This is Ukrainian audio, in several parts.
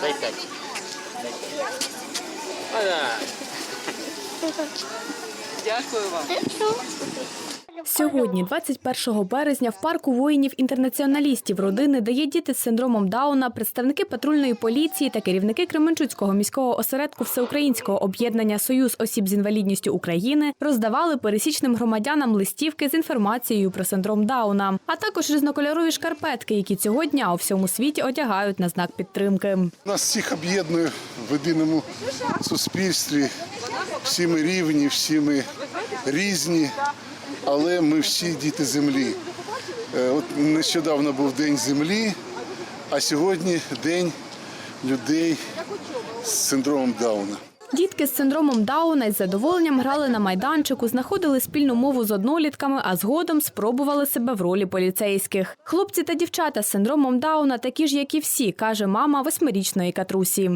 Дай п'ять. Дякую вам. Сьогодні, 21 березня, в парку воїнів-інтернаціоналістів родини, де є діти з синдромом Дауна, представники патрульної поліції та керівники Кременчуцького міського осередку Всеукраїнського об'єднання Союз осіб з інвалідністю України роздавали пересічним громадянам листівки з інформацією про синдром Дауна, а також різнокольорові шкарпетки, які цього дня у всьому світі одягають на знак підтримки. Нас всіх об'єднує в єдиному суспільстві. Всі ми рівні, всі ми різні, але ми всі діти землі. Е, От нещодавно був День землі, а сьогодні День людей з синдромом Дауна. Дітки з синдромом Дауна із задоволенням грали на майданчику, знаходили спільну мову з однолітками, а згодом спробували себе в ролі поліцейських. Хлопці та дівчата з синдромом Дауна такі ж, як і всі, каже мама восьмирічної Катрусі.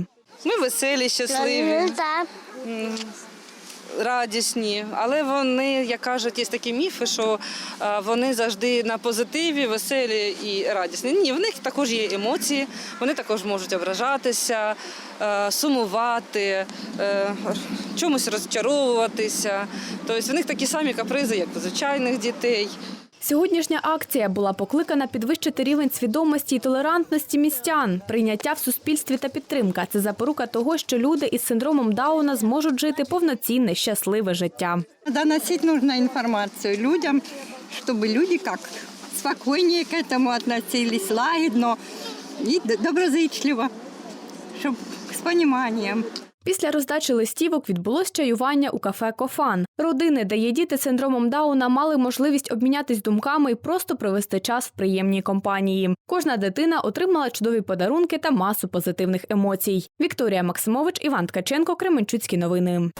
Ми веселі, щасливі, радісні, але вони, як кажуть, є такі міфи, що е, вони завжди на позитиві, веселі і радісні. Ні, в них також є емоції, вони також можуть ображатися, е, сумувати, е, чомусь розчаровуватися. Тобто в них такі самі капризи, як у звичайних дітей. Сьогоднішня акція була покликана підвищити рівень свідомості і толерантності містян, прийняття в суспільстві та підтримка. Це запорука того, що люди із синдромом Дауна зможуть жити повноцінне, щасливе життя. Доносить нужно информацию людям, чтобы люди как спокойнее к этому относились, лагідно и д- доброзичливо, чтобы с пониманием. Після роздачі листівок відбулось чаювання у кафе Кофан. Родини, де є діти з синдромом Дауна, мали можливість обмінятись думками і просто провести час в приємній компанії. Кожна дитина отримала чудові подарунки та масу позитивних емоцій. Вікторія Максимович, Іван Ткаченко, Кременчуцькі новини.